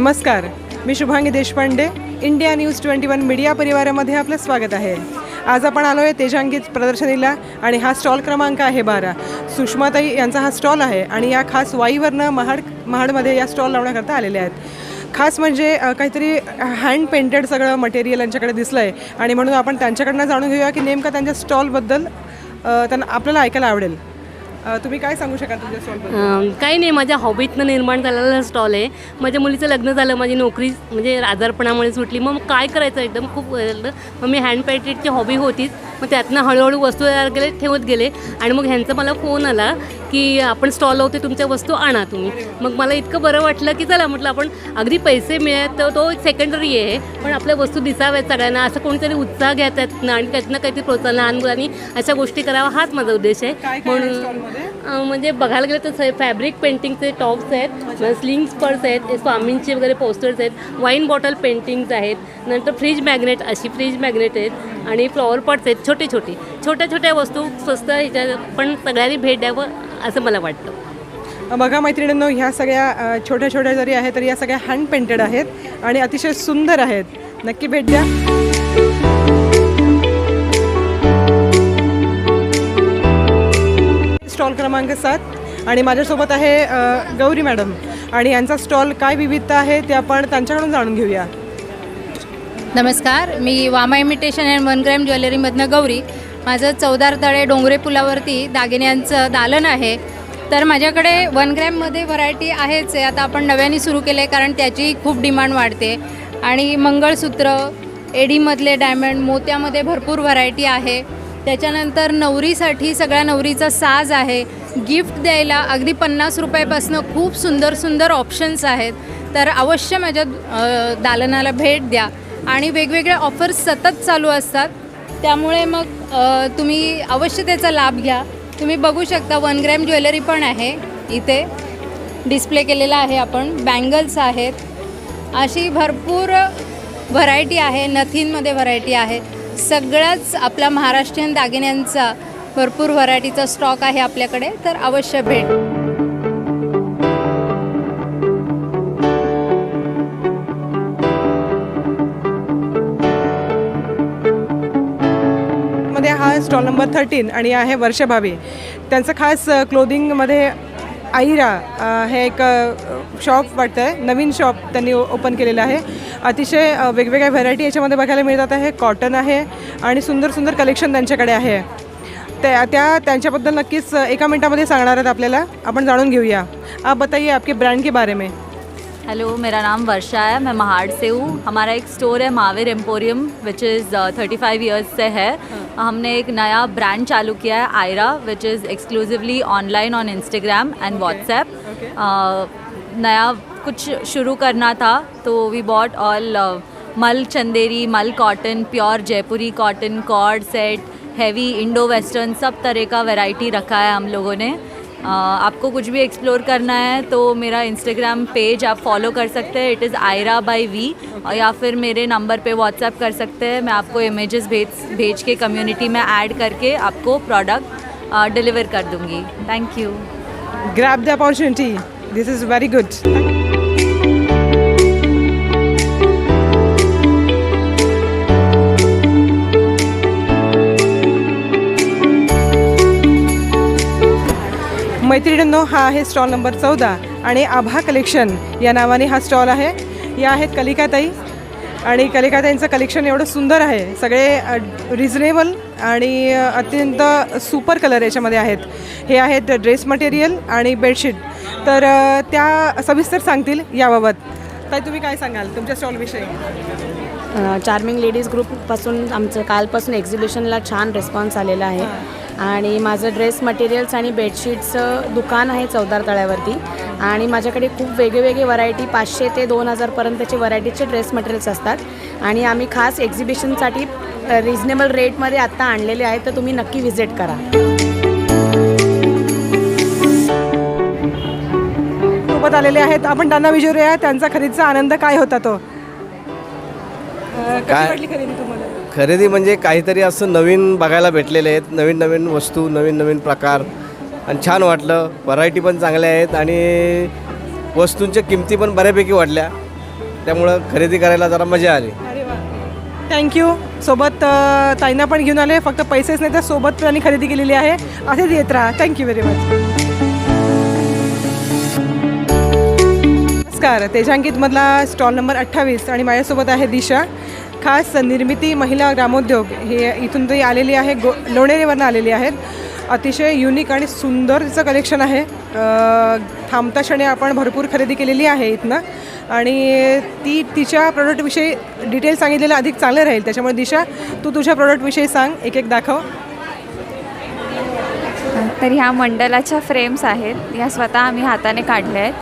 नमस्कार. मी Shubhangi Deshpande. India news twenty one media परिवारामध्ये आपलं स्वागत आहे. आज आपण आलो आहे तेजांगीत प्रदर्शनीला आणि हा स्टॉल क्रमांक आहे बारा. सुषमाताई यांचा हा स्टॉल आहे आणि या खास वाईवरनं महाड महाडमध्ये या स्टॉल लावण्याकरता आलेले आहेत. खास म्हणजे काहीतरी हँड पेंटेड सगळं मटेरियल यांच्याकडे दिसलं आहे आणि म्हणून आपण त्यांच्याकडनं जाणून घेऊया की नेमकं त्यांच्या स्टॉलबद्दल त्यांना आपल्याला ऐकायला आवडेल. तुम्ही काय सांगू शकाल तुमच्या स्टॉल काही नाही माझ्या हॉबीतनं निर्माण झालेला स्टॉल आहे. माझ्या मुलीचं लग्न झालं माझी नोकरी म्हणजे आजारपणामुळे सुटली. मग काय करायचं? एकदम खूप मग मी हँड पॅटेडची हॉबी होतीच. मग त्यातनं हळूहळू वस्तू तयार केले ठेवत गेले. आणि मग ह्यांचा मला फोन आला की आपण स्टॉल लावते तुमच्या वस्तू आणा तुम्ही. मग मला इतकं बरं वाटलं की चला म्हटलं आपण अगदी पैसे मिळत तर तो एक सेकंडरी आहे पण आपल्या वस्तू दिसाव्यात सगळ्यांना. असं कोणीतरी उत्साह घ्या त्यातनं आणि त्यातनं काहीतरी प्रोत्साहन लहान मुलांनी अशा गोष्टी करावा हाच माझा उद्देश आहे. म्हणून म्हणजे बघायला गेलं तर फॅब्रिक पेंटिंगचे टॉप्स आहेत स्लिंग्स पर्स आहेत स्वामींचे वगैरे पोस्टर्स आहेत वाईन बॉटल पेंटिंग्स आहेत नंतर फ्रीज मॅग्नेट अशी फ्रीज मॅग्नेट आहेत आणि फ्लॉवर पॉट्स आहेत छोटे छोटे. छोट्या छोट्या वस्तू स्वस्त ह्याच्या पण सगळ्यांनी भेट द्यावं असं मला वाटतं. बघा मैत्रिणींनो ह्या सगळ्या छोट्या छोट्या जरी आहेत तरी या सगळ्या हँड पेंटेड आहेत आणि अतिशय सुंदर आहेत. नक्की भेट द्या. स्टॉल क्रमांक सात आणि माझ्यासोबत आहे गौरी मॅडम. आणि यांचा स्टॉल काय विविधता आहे ते आपण त्यांच्याकडून जाणून घेऊया. नमस्कार मी Vama imitation and one gram ज्वेलरीमधनं Gauri. माझं चौदार तळे डोंगरे पुलावरती दागिन्यांचं दालन आहे. तर माझ्याकडे वन ग्रॅममध्ये व्हरायटी आहेच आहे. आता आपण नव्याने सुरू केलं आहे कारण त्याची खूप डिमांड वाढते. आणि मंगळसूत्र एडीमधले डायमंड मोत्यामध्ये भरपूर व्हरायटी आहे. त्याच्यानंतर नवरीसाठी सगळ्या नवरीचा साज आहे. गिफ्ट द्यायला अगदी पन्नास रुपयापासून खूप सुंदर सुंदर ऑप्शन्स आहेत. तर अवश्य माझ्या दालनाला भेट द्या. आणि वेगवेगळ्या ऑफर्स सतत चालू असतात. त्यामुळे मग तुम्ही अवश्य त्याचा लाभ घ्या. तुम्ही बघू शकता वन ग्रॅम ज्वेलरी पण आहे इथे. डिस्प्ले केलेला आहे आपण. बँगल्स आहेत. अशी भरपूर व्हरायटी आहे. नथींमध्ये व्हरायटी आहे. सगळाच आपला महाराष्ट्रीयन दागिन्यांचा भरपूर व्हरायटीचा स्टॉक आहे आपल्याकडे तर अवश्य भेट. मध्ये हा स्टॉल नंबर थर्टीन आणि आहे वर्षभावी. त्यांचं खास क्लोदिंगमध्ये आईरा हे एक शॉप वाटतं आहे नवीन शॉप त्यांनी ओपन केलेलं आहे. अतिशय वेगवेगळ्या व्हरायटी याच्यामध्ये बघायला मिळतात आहे. कॉटन आहे आणि सुंदर सुंदर कलेक्शन त्यांच्याकडे आहे. त्या त्या त्यांच्याबद्दल नक्कीच एका मिनटामध्ये सांगणार आहेत आपल्याला. आपण जाणून घेऊया. आप बताइए आपके ब्रँड के बारे में. हेलो मेरा नाम वर्षा है. मैं महाड़ से हूँ. हमारा एक स्टोर है Mahavir emporium which is thirty five years से है. हमने एक नया ब्रांड चालू किया है Aira which is exclusively online on Instagram and WhatsApp नया कुछ शुरू करना था तो वी बॉट ऑल मल चंदेरी मल cotton pure Jaipuri cotton cord set heavy Indo western सब तरह का वैरायटी रखा है हम लोगों ने। अ, आपको कुछ भी एक्सप्लोर करना है तो मेरा इंस्टाग्राम पेज आप फॉलो कर सकते हैं इट इज़ आयरा बाई वी और या फिर मेरे नंबर पे व्हाट्सएप कर सकते हैं मैं आपको इमेजेस भेज भेज के कम्युनिटी में ऐड करके आपको प्रोडक्ट डिलीवर कर दूँगी। Thank you grab the opportunity this is very good मैत्रिणींनो हा आहे स्टॉल नंबर चौदा आणि आभा कलेक्शन. या नावाने हा स्टॉल आहे. या आहेत कलिकाताई. आणि कलिकाताईंचं कलेक्शन एवढं सुंदर आहे. सगळे रिझनेबल आणि अत्यंत सुपर कलर याच्यामध्ये आहेत. हे आहेत ड्रेस मटेरियल आणि बेडशीट. तर त्या सविस्तर सांगतील याबाबत. ताई तुम्ही काय सांगाल तुमच्या स्टॉलविषयी? चार्मिंग लेडीज ग्रुपपासून आमचं कालपासून एक्झिबिशनला छान रिस्पॉन्स आलेला आहे. आणि माझं ड्रेस मटेरियल्स आणि बेडशीटचं दुकान आहे चौदार तळ्यावरती. आणि माझ्याकडे खूप वेगवेगळे व्हरायटी पाचशे ते दोन हजारपर्यंतचे व्हरायटीचे ड्रेस मटेरियल्स असतात. आणि आम्ही खास एक्झिबिशनसाठी रिजनेबल रेटमध्ये आत्ता आणलेले आहेत तर तुम्ही नक्की व्हिजिट करा. सोबत आलेले आहेत आपण त्यांना विचारूया त्यांचा खरेदीचा आनंद काय होता तो? अ, कशी काय? वाटली खरेदी तुम्हाला? खरेदी म्हणजे काहीतरी असं नवीन बघायला भेटलेले आहेत नवीन नवीन वस्तू नवीन नवीन प्रकार आणि छान वाटलं. व्हरायटी पण चांगल्या आहेत आणि वस्तूंच्या किमती पण बऱ्यापैकी वाढल्या. त्यामुळं खरेदी करायला जरा मजा आली. अरे वा. थँक्यू सोबत अ, ताईंना पण घेऊन आले. फक्त पैसेच नाही तर सोबत त्यांनी खरेदी केलेली आहे. असेच येत राहा. थँक्यू व्हेरी मच नमस्कार. तेजांकितमधला स्टॉल नंबर अठ्ठावीस आणि माझ्यासोबत आहे दिशा. खास निर्मिती महिला ग्रामोद्योग. हे इथून ती आलेली आहे. गो लोणेरेवरनं आलेली आहेत. अतिशय युनिक आणि सुंदर तिचं कलेक्शन आहे. थांबता क्षणी आपण भरपूर खरेदी केलेली आहे इथनं. आणि ती तिच्या प्रॉडक्टविषयी डिटेल सांगितलेलं अधिक चांगलं राहील. त्याच्यामुळे दिशा तू तुझ्या प्रॉडक्टविषयी सांग. एक एक दाखव. तर ह्या मंडलाच्या फ्रेम्स आहेत. ह्या स्वतः आम्ही हाताने काढल्या आहेत.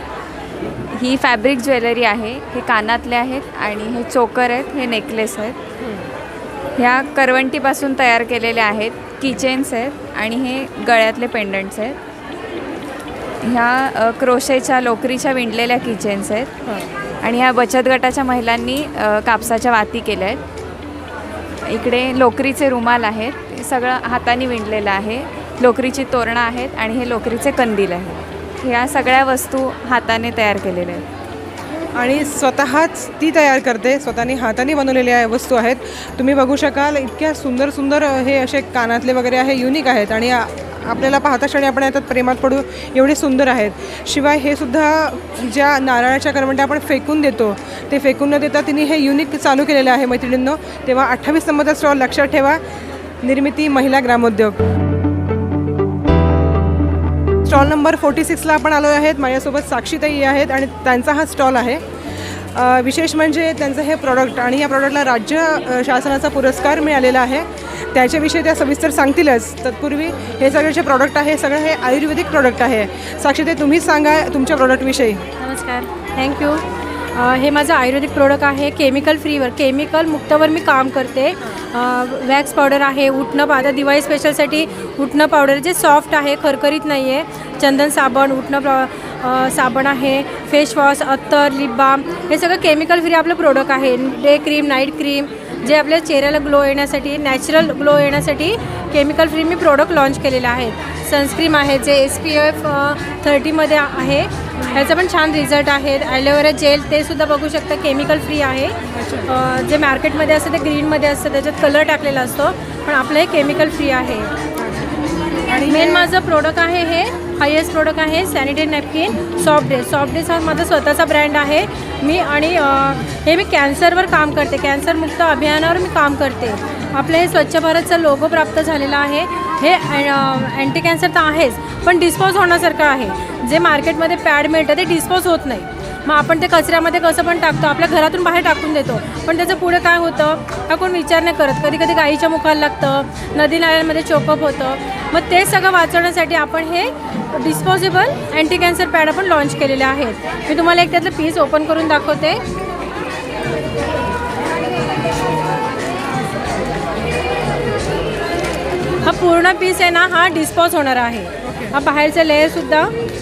ही फॅब्रिक ज्वेलरी आहे हे कानातले आहेत आणि हे चोकर आहेत हे नेकलेस आहेत. ह्या करवंटीपासून तयार केलेल्या आहेत किचेन्स आहेत आणि हे गळ्यातले पेंडंट्स आहेत. ह्या क्रोशेच्या लोकरीच्या विणलेल्या किचेन्स आहेत. आणि ह्या बचत गटाच्या महिलांनी कापसाच्या वाती केल्या आहेत. इकडे लोकरीचे रुमाल आहेत. हे सगळं हाताने विणलेलं आहे. लोकरीची तोरणं आहेत आणि हे लोकरीचे कंदील आहेत. ह्या सगळ्या वस्तू हाताने तयार केलेल्या आहेत. आणि स्वतःच ती तयार करते. स्वतःने हाताने बनवलेल्या वस्तू आहेत. तुम्ही बघू शकाल इतक्या सुंदर सुंदर हे असे कानातले वगैरे आहे युनिक आहेत. आणि आपल्याला पाहता क्षणी आपण यातात प्रेमात पडू एवढे सुंदर आहेत. शिवाय हे सुद्धा ज्या नारळाच्या करवंट्या आपण फेकून देतो ते फेकून न देता तिने हे युनिक चालू केलेलं आहे मैत्रिणींनो. तेव्हा अठ्ठावीस नंबरचा स्टॉल लक्षात ठेवा. निर्मिती महिला ग्रामोद्योग. स्टॉल नंबर फोर्टी सिक्सला आपण आलो आहेत. माझ्यासोबत साक्षीताई आहेत आणि त्यांचा हा स्टॉल आहे. विशेष म्हणजे त्यांचं हे प्रॉडक्ट आणि या प्रॉडक्टला राज्य शासनाचा पुरस्कार मिळालेला आहे. त्याच्याविषयी त्या सविस्तर सांगतीलच. तत्पूर्वी हे सगळे जे प्रॉडक्ट आहे सगळं हे आयुर्वेदिक प्रॉडक्ट आहे. साक्षी ते तुम्हीच सांगा तुमच्या प्रॉडक्टविषयी नमस्कार. थँक्यू हे माझं आयुर्वेदिक प्रोडक्ट आहे. केमिकल फ्रीवर केमिकल मुक्तवर मी काम करते. वॅक्स पावडर आहे उठणं पा दिवाळी स्पेशलसाठी उठणं पावडर जे सॉफ्ट आहे खरखरीत नाही आहे चंदन साबण उठणं प्रॉ साबण आहे फेस वॉश अत्तर लिप बाम हे सगळं केमिकल फ्री आपलं प्रोडक्ट आहे. डे क्रीम नाईट क्रीम जे आपल्या चेहऱ्याला ग्लो येण्यासाठी नॅचरल ग्लो येण्यासाठी केमिकल फ्री मी प्रोडक्ट लॉन्च केलेले आहेत सनस्क्रीम आहे जे एस पी एफ थर्टीमध्ये आहे. ह्याचा पण छान रिझल्ट आहेत ॲलोवेरा जेल ते सुद्धा बघू शकता केमिकल फ्री आहे. जे मार्केटमध्ये असतं ते ग्रीनमध्ये असतं त्याच्यात कलर टाकलेला असतो पण आपलं हे केमिकल फ्री आहे. मेन माझं प्रोडक्ट आहे हे. हायेस्ट प्रोडक्ट आहे sanitary napkin soft day soft days हा माझा स्वतःचा ब्रँड आहे. मी आणि हे मी कॅन्सरवर काम करते. कॅन्सरमुक्त अभियानावर मी काम करते. आपलं हे स्वच्छ भारतचा लोगो प्राप्त झालेला आहे. हे अँटी कॅन्सर तर आहेच पण डिस्पोज होण्यासारखं आहे. जे मार्केटमध्ये पॅड मिळतं ते डिस्पोज होत नाही. मग आपण ते कचऱ्यामध्ये कसं पण टाकतो आपल्या घरातून बाहेर टाकून देतो. पण त्याचं पुढे काय होतं? हा कोण विचार नाही करत. कधी कधी गाईच्या मुखाला लागतं नदी नाल्यांमध्ये चोकअप होतं. मग ते सगळं वाचवण्यासाठी आपण हे डिस्पोजेबल अँटी कॅन्सर पॅड आपण लॉन्च केलेले आहेत. मी तुम्हाला एक त्यातलं पीस ओपन करून दाखवते. हा पूर्ण पीस आहे ना हा डिस्पॉज होणार आहे. हा बाहेरचा लेअरसुद्धा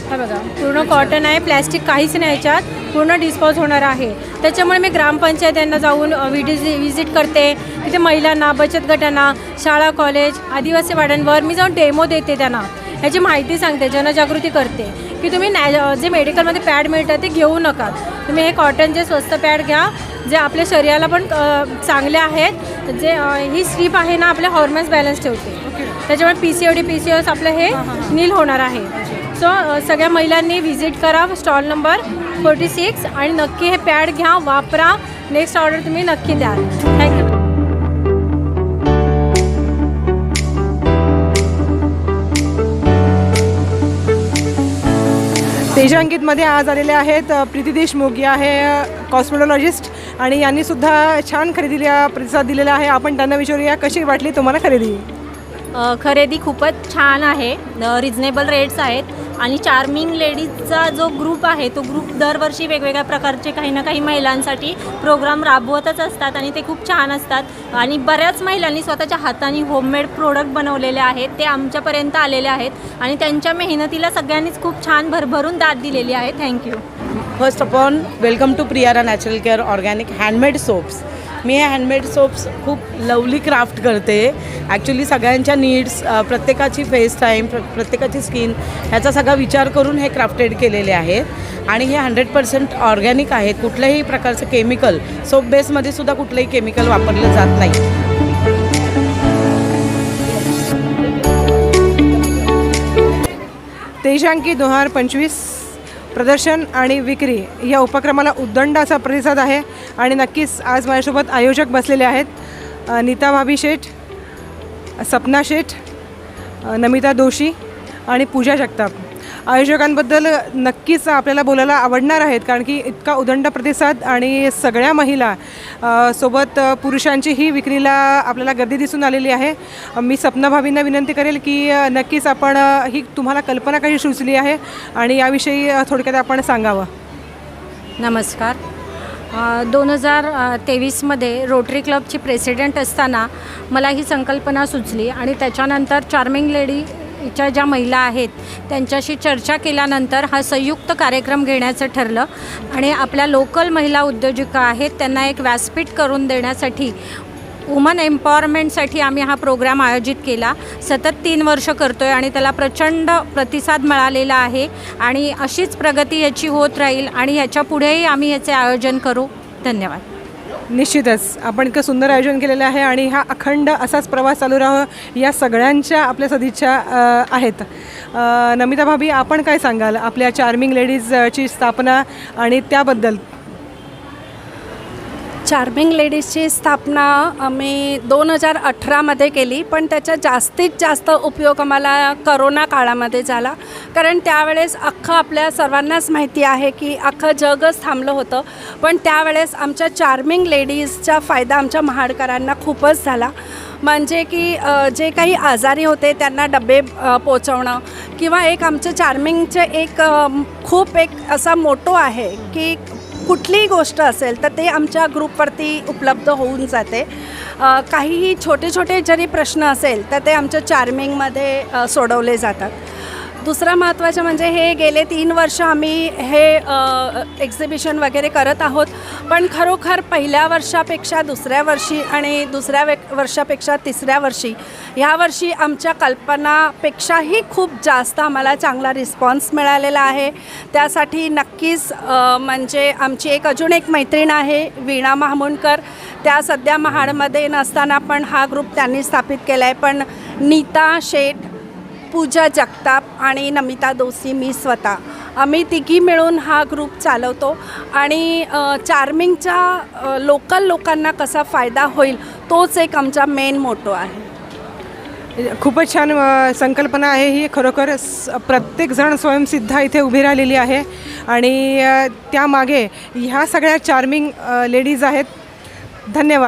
हा बघा पूर्ण कॉटन आहे प्लॅस्टिक काहीच नाही याच्यात पूर्ण डिस्पोज होणार आहे. त्याच्यामुळे मी ग्रामपंचायत यांना जाऊन विडिझि विजिट करते. तिथे महिलांना बचत गटांना शाळा कॉलेज आदिवासी वाड्यांवर मी जाऊन डेमो देते त्यांना. ह्याची माहिती सांगते जनजागृती करते. की तुम्ही नॅ जे मेडिकलमध्ये पॅड मिळतात ते घेऊ नका. तुम्ही हे कॉटनचे स्वस्त पॅड घ्या जे आपल्या शरीराला पण चांगले आहेत जे ही स्ट्रीप आहे ना आपल्या हॉर्मोन्स बॅलन्स ठेवते. त्याच्यामुळे P C O D P C O S आपलं हे. नील होणार आहे. सो सगळ्या महिलांनी व्हिजिट करा स्टॉल नंबर फोर्टी सिक्स आणि नक्की हे पॅड घ्या वापरा. नेक्स्ट ऑर्डर तुम्ही नक्की द्याल. थँक्यू तेजांकितमध्ये आज आलेले आहेत प्रीती देशमुख. या आहे कॉस्मेटॉलॉजिस्ट आणि यांनी सुद्धा छान खरेदीला प्रतिसाद दिलेला आहे. आपण त्यांना विचारूया कशी वाटली तुम्हाला खरेदी? अ, खरेदी खूपच छान आहे. रिजनेबल रेट्स आहेत. आणि चार्मिंग लेडीजचा जो ग्रुप आहे तो ग्रुप दरवर्षी वेगवेगळ्या प्रकारचे काही ना काही महिलांसाठी प्रोग्राम राबवतच असतात आणि ते खूप छान असतात. आणि बऱ्याच महिलांनी स्वतःच्या हाताने होममेड प्रोडक्ट बनवलेले आहेत ते आमच्यापर्यंत आलेले आहेत आणि त्यांच्या मेहनतीला सगळ्यांनीच खूप छान भरभरून दाद दिलेली आहे. Thank you first of all welcome to Priyara natural care organic handmade soaps मी हे हँडमेड सोप्स खूप लवली क्राफ्ट करते. ॲक्च्युली सगळ्यांच्या नीड्स प्रत्येकाची फेस टाईम प्र प्रत्येकाची स्किन ह्याचा सगळा विचार करून हे क्राफ्टेड केलेले आहेत. आणि हे हंड्रेड पर्सेंट ऑर्गॅनिक आहेत कुठल्याही प्रकारचं केमिकल सोप बेसमध्ये सुद्धा कुठलंही केमिकल वापरलं जात नाही. तेजांकी दोन हजार पंचवीस. प्रदर्शन आणि विक्री या उपक्रमाला उद्दंड असा प्रतिसाद आहे आणि नक्कीच आज माझ्यासोबत आयोजक बसलेले आहेत नीता भाभी शेठ सपना शेठ नमिता दोशी आणि पूजा जगताप. आयोजकांबद्दल नक्कीच आपल्याला बोलायला आवडणार आहेत कारण की इतका उदंड प्रतिसाद आणि सगळ्या महिला सोबत पुरुषांचीही पुरुषांची ही विक्रीला आपल्याला गर्दी दिसून आलेली आहे. मी सपना भाभींना विनंती करेल की नक्कीच आपण ही तुम्हाला कल्पना कशी सुचली आहे आणि याविषयी थोडक्यात आपण सांगावं. नमस्कार. दोन हजार तेवीसमध्ये रोटरी क्लबची प्रेसिडेंट असताना मला ही संकल्पना सुचली आणि त्याच्यानंतर चार्मिंग लेडी च्या ज्या महिला आहेत त्यांच्याशी चर्चा केल्यानंतर हा संयुक्त कार्यक्रम घेण्याचं ठरलं. आणि आपल्या लोकल महिला उद्योजिका आहेत त्यांना एक व्यासपीठ करून देण्यासाठी वुमन एम्पॉवरमेंटसाठी आम्ही हा प्रोग्राम आयोजित केला. सतत तीन वर्ष करतो आहे आणि त्याला प्रचंड प्रतिसाद मिळालेला आहे. आणि अशीच प्रगती याची होत राहील आणि याच्या पुढेही आम्ही याचे आयोजन करू. धन्यवाद. निश्चितच. आपण इतकं सुंदर आयोजन केलेलं आहे आणि हा अखंड असाच प्रवास चालू राहावं या सगळ्यांच्या आपल्या सदिच्छा आहेत. नमिता भाभी आपण काय सांगाल? आपल्या चार्मिंग लेडीजची स्थापना आणि त्याबद्दल चार्मिंग लेडीजची स्थापना आम्ही दोन हजार अठरामध्ये केली पण त्याचा जास्तीत जास्त उपयोग आम्हाला करोना काळामध्ये झाला. कारण त्यावेळेस अख्खं आपल्या सर्वांनाच माहिती आहे की अख्खं जगच थांबलं होतं पण त्यावेळेस आमच्या चार्मिंग लेडीजचा फायदा आमच्या महाडकरांना खूपच झाला. म्हणजे की जे काही आजारी होते त्यांना डबे पोचवणं किंवा एक आमचं चार्मिंगचं एक खूप एक असा मोटो आहे की कुठलीही गोष्ट असेल तर ते आमच्या ग्रुपवरती उपलब्ध होऊन जाते. काहीही छोटे छोटे जरी प्रश्न असेल तर ते आमच्या चार्मिंगमध्ये सोडवले जातात. दुसरं महत्त्वाचं म्हणजे हे गेले तीन वर्ष आम्ही हे एक्झिबिशन वगैरे करत आहोत. पण खरोखर पहिल्या वर्षापेक्षा दुसऱ्या वर्षी आणि दुसऱ्या वे वर्षापेक्षा तिसऱ्या वर्षी ह्या वर्षी आमच्या कल्पनापेक्षाही खूप जास्त आम्हाला चांगला रिस्पॉन्स मिळालेला आहे. त्यासाठी नक्कीच म्हणजे आमची एक अजून एक मैत्रीण आहे वीणा महामुणकर. त्या सध्या महाडमध्ये नसताना पण हा ग्रुप त्यांनी स्थापित केला आहे पण नीता शेठ पूजा जगताप आणि नमिता दोसी मी स्वतः. आम्ही तिघी मिळून हा ग्रुप चालवतो आणि चार्मिंगच्या लोकल लोकांना कसा फायदा होईल तोच एक आमचा मेन मोटो आहे. खूपच छान संकल्पना आहे ही. खरोखर प्रत्येकजण स्वयंसिद्धा इथे उभी राहिलेली आहे. आणि त्यामागे ह्या सगळ्या चार्मिंग लेडीज आहेत. धन्यवाद.